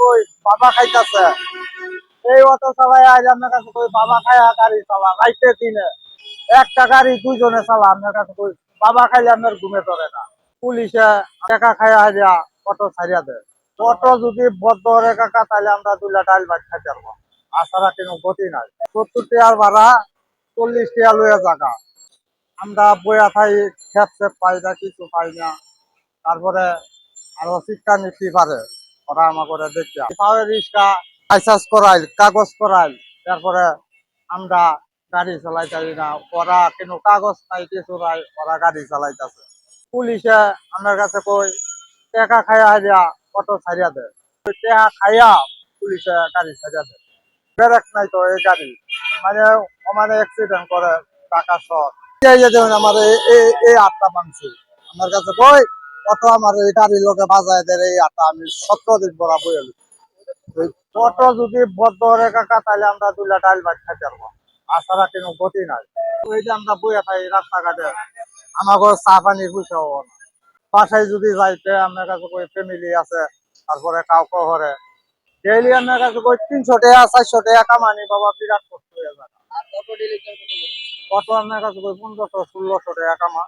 কই? বাবা এই অটো কাছে কই? বাবা গাড়ি চালা একটা গাড়ি চালা কাছে কই? বাবা খাইলে ঘুমে ধরে হাজিয়া অটো ছাড়িয়া অটো যদি আমরা ভাত খাইতে পারব। গতি নাই। সত্তর টিয়ার ভাড়া, চল্লিশ টিয়া লইয়া আমরা বইয়া থাই পাই না, কিছু পাই না। তারপরে আরও শিক্ষা নিতে পারে ওরা রিক্সা লাইসেন্স করাইল, কাগজ করাইল, তারপরে আমরা গাড়ি চালাইতে না। ওরা কোনো কাগজ নাই, কিছু নাই, ওরা গাড়ি চালাইতেছে। পুলিশে আমার কাছে কই, টাকা খাইয়া অটো ছাড়িয়া দেয় টাকা খাইয়া পুলিশে গাড়ি ছাড়িয়া দেয় নাই তো এই গাড়ি। মানে করে, টাকা আমার আটটা আমার কাছে কই অটো আমার এই গাড়ির লোকে বাজায় দেয় এই আটটা আমি সতেরো দিন পরা বইয়ে অটো যদি বদ্ধ কাকা, তাহলে আমরা দুইলা ডাইল ভাত খাইতে পারব। আসারা কোনো গতি নাই। ওই যে আমরা বইয়া থাকি রাস্তাঘাটে, আমাকে চা পানি পয়সা হব না। বাসায় যদি যাইতে আমার কাছে কই ফ্যামিলি আছে, তারপরে কাউকে হরে ডেইলি আমার কাছে কই তিনশো টাকা, চারশো টাকা কামানি, বাবা, বিরাট কষ্ট হয়ে যায় অটো আমার কাছে কই পনেরোশো, ষোলোশো টাকা কামা